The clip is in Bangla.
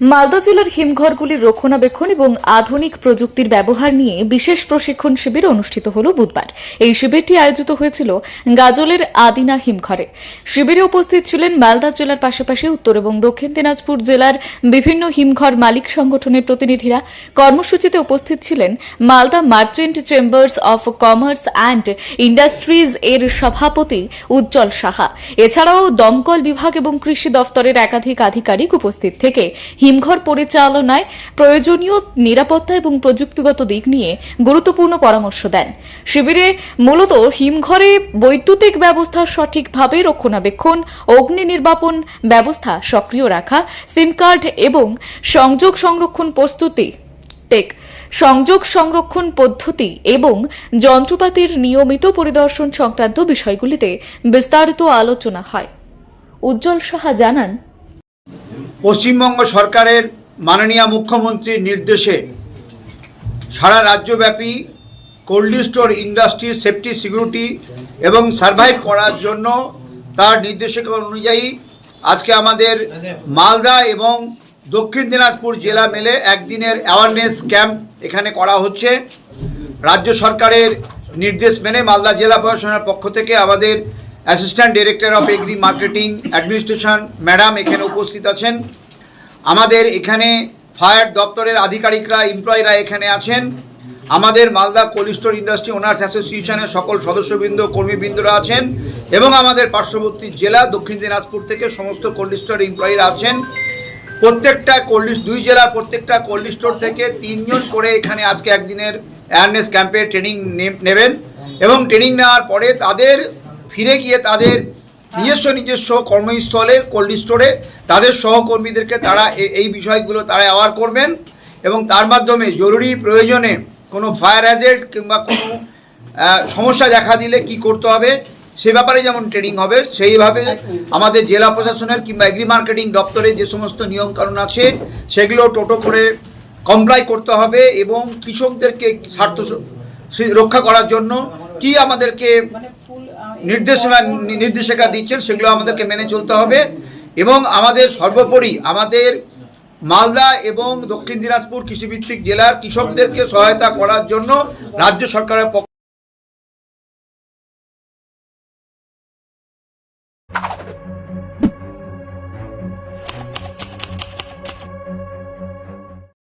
মালদা জেলার হিমঘরগুলির রক্ষণাবেক্ষণ এবং আধুনিক প্রযুক্তির ব্যবহার নিয়ে বিশেষ প্রশিক্ষণ শিবির অনুষ্ঠিত হল বুধবার। এই শিবিরটি আয়োজিত হয়েছিল গাজলের আদিনা হিমঘরে। শিবিরে উপস্থিত ছিলেন মালদা জেলার পাশাপাশি উত্তর এবং দক্ষিণ দিনাজপুর জেলার বিভিন্ন হিমঘর মালিক সংগঠনের প্রতিনিধিরা। কর্মসূচিতে উপস্থিত ছিলেন Malda merchant chambers of commerce and industries এর সভাপতি উজ্জ্বল সাহা। এছাড়াও দমকল বিভাগ এবং কৃষি দফতরের একাধিক আধিকারিক উপস্থিত থেকে হিমঘর পরিচালনায় প্রয়োজনীয় নিরাপত্তা এবং প্রযুক্তিগত দিক নিয়ে গুরুত্বপূর্ণ পরামর্শ দেন। শিবিরে মূলত হিমঘরে বৈদ্যুতিক ব্যবস্থা সঠিকভাবে রক্ষণাবেক্ষণ, অগ্নি নির্বাপন ব্যবস্থা সক্রিয় রাখা, সিম কার্ড এবং সংযোগ সংরক্ষণ প্রস্তুতি, টেক, সংযোগ সংরক্ষণ পদ্ধতি এবং যন্ত্রপাতির নিয়মিত পরিদর্শন সংক্রান্ত বিষয়গুলিতে বিস্তারিত আলোচনা হয়। উজ্জ্বল সাহা জানান পশ্চিমবঙ্গ সরকারের মাননীয় মুখ্যমন্ত্রীর নির্দেশে সারা রাজ্যব্যাপী cold store industry safety, security এবং সার্ভাইভ করার জন্য তার নির্দেশিকা অনুযায়ী আজকে আমাদের মালদা এবং দক্ষিণ দিনাজপুর জেলা মেলে একদিনের অ্যাওয়ারনেস ক্যাম্প এখানে করা হচ্ছে। রাজ্য সরকারের নির্দেশ মেনে মালদা জেলা প্রশাসনের পক্ষ থেকে আমাদের assistant director of agri marketing administration madam এখানে উপস্থিত আছেন। আমাদের এখানে ফায়ার দপ্তরের আধিকারিকরা এমপ্লয়িরা এখানে আছেন। আমাদের Malda cold store industry owners অ্যাসোসিয়েশনের সকল সদস্যবৃন্দ, কর্মীবৃন্দরা আছেন এবং আমাদের পার্শ্ববর্তী জেলা, দক্ষিণ দিনাজপুর থেকে সমস্ত কোল্ড স্টোর এমপ্লয়িরা আছেন। প্রত্যেকটা কোল্ড দুই জেলার প্রত্যেকটা কোল্ড স্টোর থেকে তিনজন করে এখানে আজকে একদিনের অ্যাওয়ারনেস ক্যাম্পে ট্রেনিং নেবেন এবং ট্রেনিং নেওয়ার পরে তাদের ফিরে গিয়ে তাদের নিজস্ব নিজস্ব কর্মস্থলে কোল্ড স্টোরে তাদের সহকর্মীদেরকে তারা এই বিষয়গুলো তারা অ্যাওয়ার করবেন এবং তার মাধ্যমে জরুরি প্রয়োজনে কোনো ফায়ার হ্যাজেড কিংবা কোনো সমস্যা দেখা দিলে কি করতে হবে, সে ব্যাপারে যেমন ট্রেনিং হবে, সেইভাবে আমাদের জেলা প্রশাসনের কিংবা এগ্রি মার্কেটিং দপ্তরে যে সমস্ত নিয়মকানুন আছে, সেগুলো টোটো করে কমপ্লাই করতে হবে এবং কৃষকদেরকে স্বার্থ রক্ষা করার জন্য কি আমাদেরকে নির্দেশনা নির্দেশিকা দিচ্ছেন, সেগুলো আমাদেরকে মেনে চলতে হবে। এবং আমাদের সর্বোপরি আমাদের মালদা এবং দক্ষিণ দিনাজপুর কৃষিভিত্তিক জেলার কৃষকদেরকে সহায়তা করার জন্য রাজ্য সরকারের